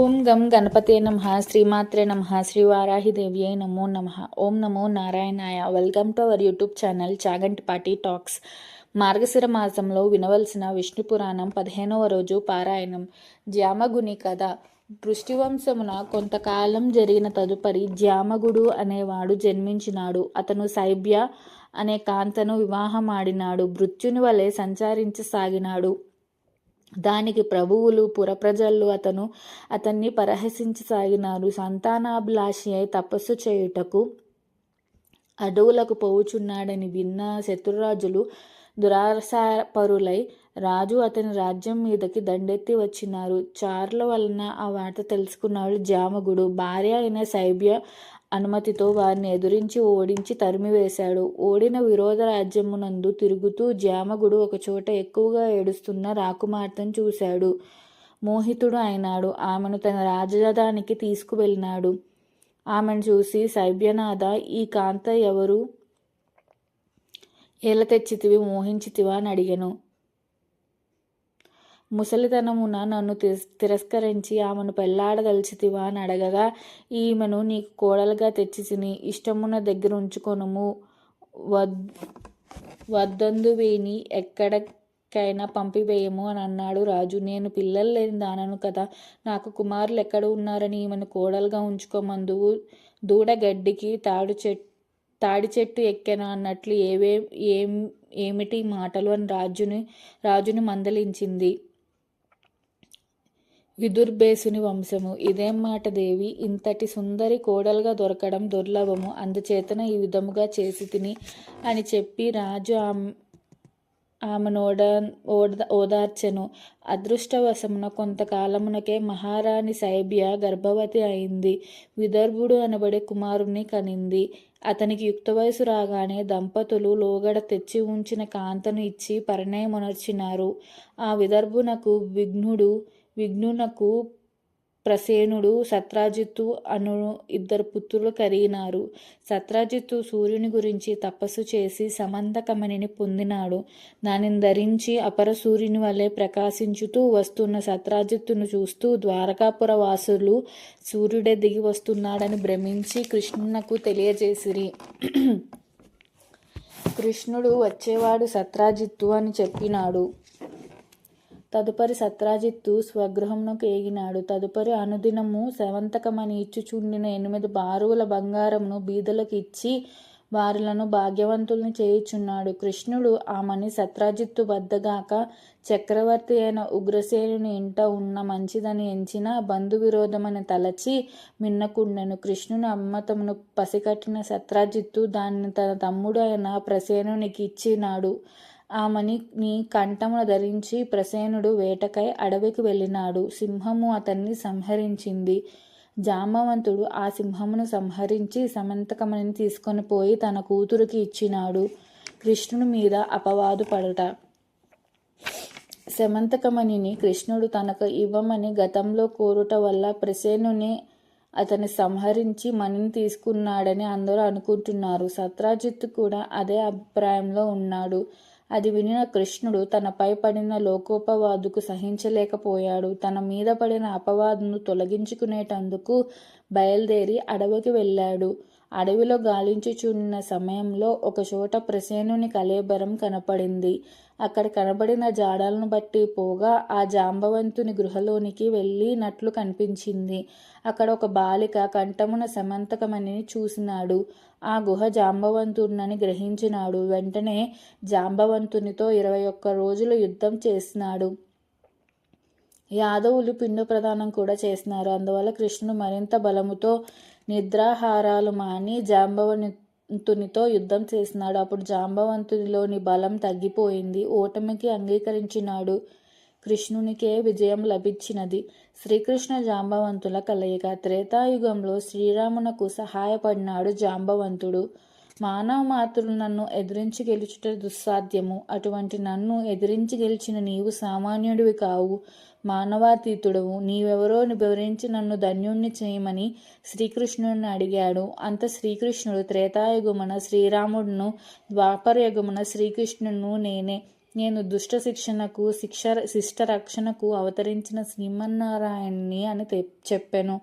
ఓం గం గణపతే నమ. శ్రీమాత్రే నమ. శ్రీ వారాహిదేవ్యై నమో నమ. ఓం నమో నారాయణాయ. Welcome to our YouTube channel Chagantipati talks మార్గశిర మాసంలో వినవలసిన విష్ణు పురాణం పదిహేనవ రోజు పారాయణం. జామగుని కథ. దృష్టివంశమున కొంతకాలం జరిగిన తదుపరి జామగుడు అనేవాడు జన్మించినాడు. అతను సైబ్య అనే కాంతను వివాహమాడినాడు. మృత్యుని వలె సంచరించసాగినాడు. దానికి ప్రభువులు పురప్రజలు అతను అతన్ని పరహసించసాగినారు. సంతానాభిలాషి అయి తపస్సు చేయుటకు అడవులకు పోవుచున్నాడని విన్న శత్రురాజులు దురాసపరులై రాజు అతని రాజ్యం మీదకి దండెత్తి వచ్చినారు. చార్ల వలన ఆ వార్త తెలుసుకున్నాడు జామగుడు. భార్య అయిన సైబ్య అనుమతితో వారిని ఎదురించి ఓడించి తరిమివేశాడు. ఓడిన విరోధ రాజ్యమునందు తిరుగుతూ జామగుడు ఒకచోట ఎక్కువగా ఏడుస్తున్న రాకుమార్తెను చూశాడు. మోహితుడు అయినాడు. ఆమెను తన రాజధానికి తీసుకువెళ్ళినాడు. ఆమెను చూసి సైభ్యనాథ ఈ కాంత ఎవరు? ఎలా తెచ్చితివి? మోహించితివా? అని అడిగాను. ముసలితనమున నన్ను తిరస్కరించి ఆమెను పెళ్ళాడదలిచితివా అని అడగగా ఈమెను నీకు కోడలుగా తెచ్చితిని ఇష్టమున్న దగ్గర ఉంచుకొనుము. వద్ వద్దందు వేని ఎక్కడికైనా పంపివేయము అని అన్నాడు రాజు. నేను పిల్లలు లేని దానను కదా నాకు కుమారులు ఎక్కడ ఉన్నారని ఈమెను కోడలుగా ఉంచుకోమందువు దూడ గడ్డికి తాడు చెట్టు తాడి చెట్టు ఎక్కెనా అన్నట్లు ఏవే ఏం ఏమిటి మాటలు అని రాజుని రాజుని మందలించింది. విదుర్భేసుని వంశము. ఇదేం మాట దేవి ఇంతటి సుందరి కోడలుగా దొరకడం దుర్లభము. అందుచేతన ఈ విధముగా చేసి తిని అని చెప్పి రాజు ఆమెను ఓడ ఓద ఓదార్చెను. అదృష్టవశమున కొంతకాలమునకే మహారాణి సైబ్య గర్భవతి అయింది. విదర్భుడు అనబడే కుమారుణ్ణి కనింది. అతనికి యుక్త వయసు రాగానే దంపతులు లోగడ తెచ్చి ఉంచిన కాంతను ఇచ్చి పరిణయమునర్చినారు. ఆ విదర్భునకు విఘ్నుడు విఘ్నునకు ప్రసేనుడు సత్రాజిత్తు అను ఇద్దరు పుత్రులు కలిగినారు సత్రాజిత్తు సూర్యుని గురించి తపస్సు చేసి సమంతకమణిని పొందినాడు. దానిని ధరించి అపర సూర్యుని వలె ప్రకాశించుతూ వస్తున్న సత్రాజిత్తును చూస్తూ ద్వారకాపుర వాసులు సూర్యుడే దిగి వస్తున్నాడని భ్రమించి కృష్ణునకు తెలియజేసిరి. కృష్ణుడు వచ్చేవాడు సత్రాజిత్తు అని చెప్పినాడు. తదుపరి సత్రాజిత్తు స్వగృహమునకు ఏగినాడు. తదుపరి అనుదినము శవంతకమని ఇచ్చుచుండిన ఎనిమిది బారువుల బంగారమును బీదలకు ఇచ్చి వారులను భాగ్యవంతుల్ని చేయుచున్నాడు. కృష్ణుడు ఆమెని సత్రాజిత్తు వద్దగాక చక్రవర్తి అయిన ఉగ్రసేనుని ఇంట ఉన్న మంచిదని ఎంచిన బంధు విరోధమని తలచి మిన్నకుండెను. కృష్ణుని అమ్మతమును పసికట్టిన సత్రాజిత్తు దాన్ని తన తమ్ముడు అయిన ప్రసేనునికి ఇచ్చినాడు ఆమెని మణిని కంఠమును ధరించి ప్రసేనుడు వేటకై అడవికి వెళ్ళినాడు. సింహము అతన్ని సంహరించింది. జాంబవంతుడు ఆ సింహమును సంహరించి సమంతకమణిని తీసుకొని పోయి తన కూతురికి ఇచ్చినాడు. కృష్ణుని మీద అపవాదు పడట. సమంతకమణిని కృష్ణుడు తనకు ఇవ్వమని గతంలో కోరుట వల్ల ప్రసేనుని అతని సంహరించి మణిని తీసుకున్నాడని అందరూ అనుకుంటున్నారు. సత్రాజిత్ కూడా అదే అభిప్రాయంలో ఉన్నాడు. అది వినిన కృష్ణుడు తనపై పడిన లోకోపవాదుకు సహించలేకపోయాడు. తన మీద పడిన అపవాదును తొలగించుకునేటందుకు బయలుదేరి అడవికి వెళ్ళాడు. అడవిలో గాలించుచున్న సమయంలో ఒకచోట ప్రసేనుని కలేబరం కనపడింది. అక్కడ కనబడిన జాడలను బట్టి పోగా ఆ జాంబవంతుని గృహలోనికి వెళ్ళినట్లు కనిపించింది. అక్కడ ఒక బాలిక కంఠమున సమంతకమని చూసినాడు. ఆ గుహ జాంబవంతుడినని గ్రహించినాడు. వెంటనే జాంబవంతునితో ఇరవై ఒక్క రోజులు యుద్ధం చేసినాడు. యాదవులు పిండు ప్రదానం కూడా చేసినారు. అందువల్ల కృష్ణుడు మరింత బలముతో నిద్రాహారాలు మాని జాంబవంతునితో యుద్ధం చేసినాడు. అప్పుడు జాంబవంతునిలోని బలం తగ్గిపోయింది. ఓటమికి అంగీకరించినాడు. కృష్ణునికే విజయం లభించినది. శ్రీకృష్ణ జాంబవంతుల కలయిక త్రేతాయుగంలో శ్రీరామునకు సహాయపడినాడు జాంబవంతుడు. మానవ మాతృలు నన్ను ఎదిరించి గెలుచుట దుస్సాధ్యము. అటువంటి నన్ను ఎదిరించి గెలిచిన నీవు సామాన్యుడివి కావు మానవాతీతుడవు. నీవెవరో వివరించి నన్ను ధన్యుణ్ణి చేయమని శ్రీకృష్ణుడిని అడిగాడు. అంత శ్రీకృష్ణుడు త్రేతాయుగమున శ్రీరాముడును ద్వాపరయుగమున శ్రీకృష్ణును నేనే. నేను దుష్ట శిక్షణకు శిక్ష శిష్ట రక్షణకు అవతరించిన శ్రీమన్నారాయణ్ణి అని తె-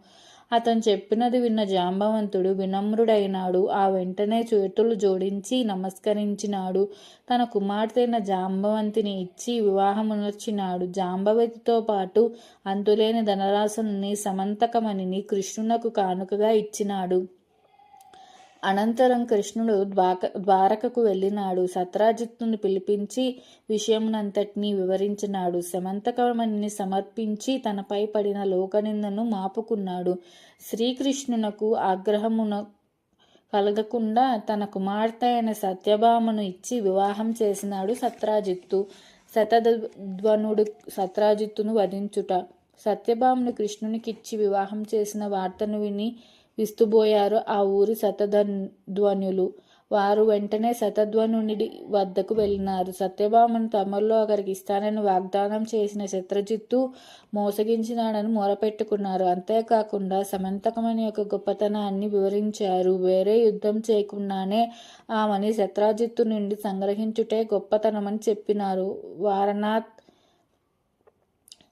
అతను చెప్పినది విన్న జాంబవంతుడు వినమ్రుడైనాడు. ఆ వెంటనే చేతులు జోడించి నమస్కరించినాడు. తన కుమార్తెన జాంబవంతిని ఇచ్చి వివాహమునర్చినాడు. జాంబవతితో పాటు అంతులేని ధనరాశుని సమంతకమణిని కృష్ణునకు కానుకగా ఇచ్చినాడు. అనంతరం కృష్ణుడు ద్వాక ద్వారకకు వెళ్ళినాడు. సత్రాజిత్తుని పిలిపించి విషయమునంతటినీ వివరించినాడు. శమంతకమణిని సమర్పించి తనపై పడిన లోకనిందను మాపుకున్నాడు. శ్రీకృష్ణునకు ఆగ్రహమున కలగకుండా తన కుమార్తె అయిన సత్యభామను ఇచ్చి వివాహం చేసినాడు సత్రాజిత్తు. శతధ్వనుడు సత్రాజిత్తును వధించుట. సత్యభామను కృష్ణునికిచ్చి వివాహం చేసిన వార్తను విని విస్తుబోయారు ఆ ఊరి శతధ్వనులు వారు వెంటనే శతధ్వనుడి వద్దకు వెళ్ళినారు. సత్యభామను తమలో ఒకరికి ఇస్తానని వాగ్దానం చేసిన శత్రుజిత్తు మోసగించినాడని మొరపెట్టుకున్నారు. అంతేకాకుండా సమంతకమని యొక్క గొప్పతనాన్ని వివరించారు. వేరే యుద్ధం చేయకుండానే ఆమెని శత్రాజిత్తు నుండి సంగ్రహించుటే గొప్పతనమని చెప్పినారు. వారణాత్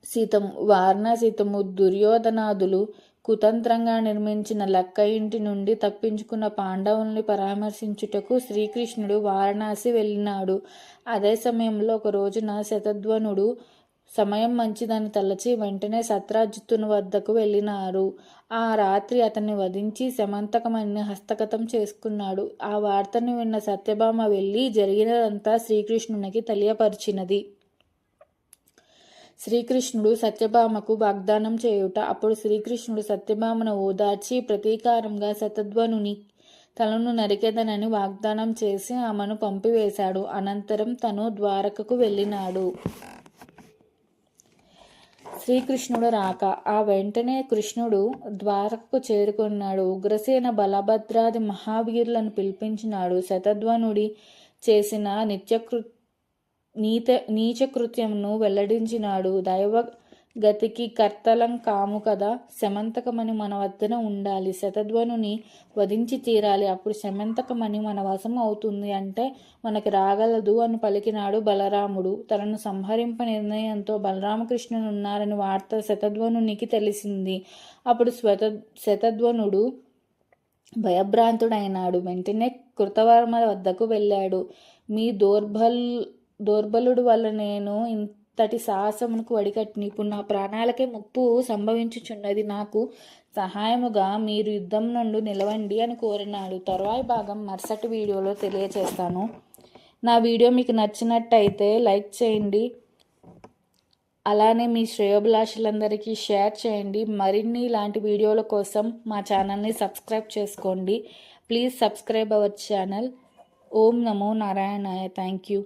సీతము వారణాసీతము దుర్యోధనాదులు కుతంత్రంగా నిర్మించిన లక్క ఇంటి నుండి తప్పించుకున్న పాండవుల్ని పరామర్శించుటకు శ్రీకృష్ణుడు వారణాసి వెళ్ళినాడు. అదే సమయంలో ఒక రోజున శతధ్వనుడు సమయం మంచిదని తలచి వెంటనే సత్రాజిత్తుని వద్దకు వెళ్ళినారు. ఆ రాత్రి అతన్ని వధించి సమంతకమని హస్తగతం చేసుకున్నాడు. ఆ వార్తను విన్న సత్యభామ వెళ్ళి జరిగినదంతా శ్రీకృష్ణునికి తెలియపరిచినది. శ్రీకృష్ణుడు సత్యభామకు వాగ్దానం చేయుట. అప్పుడు శ్రీకృష్ణుడు సత్యభామను ఓదార్చి ప్రతీకారంగా శతధ్వనుని తలను నరికెదనని వాగ్దానం చేసి ఆమెను పంపివేశాడు. అనంతరం తను ద్వారకకు వెళ్ళినాడు. శ్రీకృష్ణుడు రాక. ఆ వెంటనే కృష్ణుడు ద్వారకకు చేరుకున్నాడు. ఉగ్రసేన బలభద్రాది మహావీరులను పిలిపించినాడు. శతధ్వనుడి చేసిన నిత్యకృ నీత నీచకృత్యమును వెల్లడించినాడు. దైవ గతికి కర్తలం కాము కదా. శమంతకమని మన వద్దన ఉండాలి. శతధ్వనుని వధించి తీరాలి. అప్పుడు శమంతకమని మన వశం అవుతుంది అంటే మనకి రాగలదు అని పలికినాడు బలరాముడు. తనను సంహరింప నిర్ణయంతో బలరామకృష్ణుడు ఉన్నారని వార్త శతధ్వనునికి తెలిసింది. అప్పుడు శ్వత శతధ్వనుడు భయభ్రాంతుడైనాడు. వెంటనే కృతవర్మ వద్దకు వెళ్ళాడు. మీ దౌర్బల్ దౌర్బలుడు వల్ల నేను ఇంతటి సాహసమునకు వడికట్టిని ఇప్పుడు నా ప్రాణాలకే ముప్పు సంభవించుచున్నది నాకు సహాయముగా మీరు యుద్ధం నుండి నిలవండి అని కోరినాడు. తర్వాయి భాగం మరుసటి వీడియోలో తెలియచేస్తాను. నా వీడియో మీకు నచ్చినట్టయితే లైక్ చేయండి. అలానే మీ శ్రేయోభిలాషులందరికీ షేర్ చేయండి. మరిన్ని ఇలాంటి వీడియోల కోసం మా ఛానల్ని సబ్స్క్రైబ్ చేసుకోండి. Please subscribe our channel. ఓం నమో నారాయణాయ. Thank you.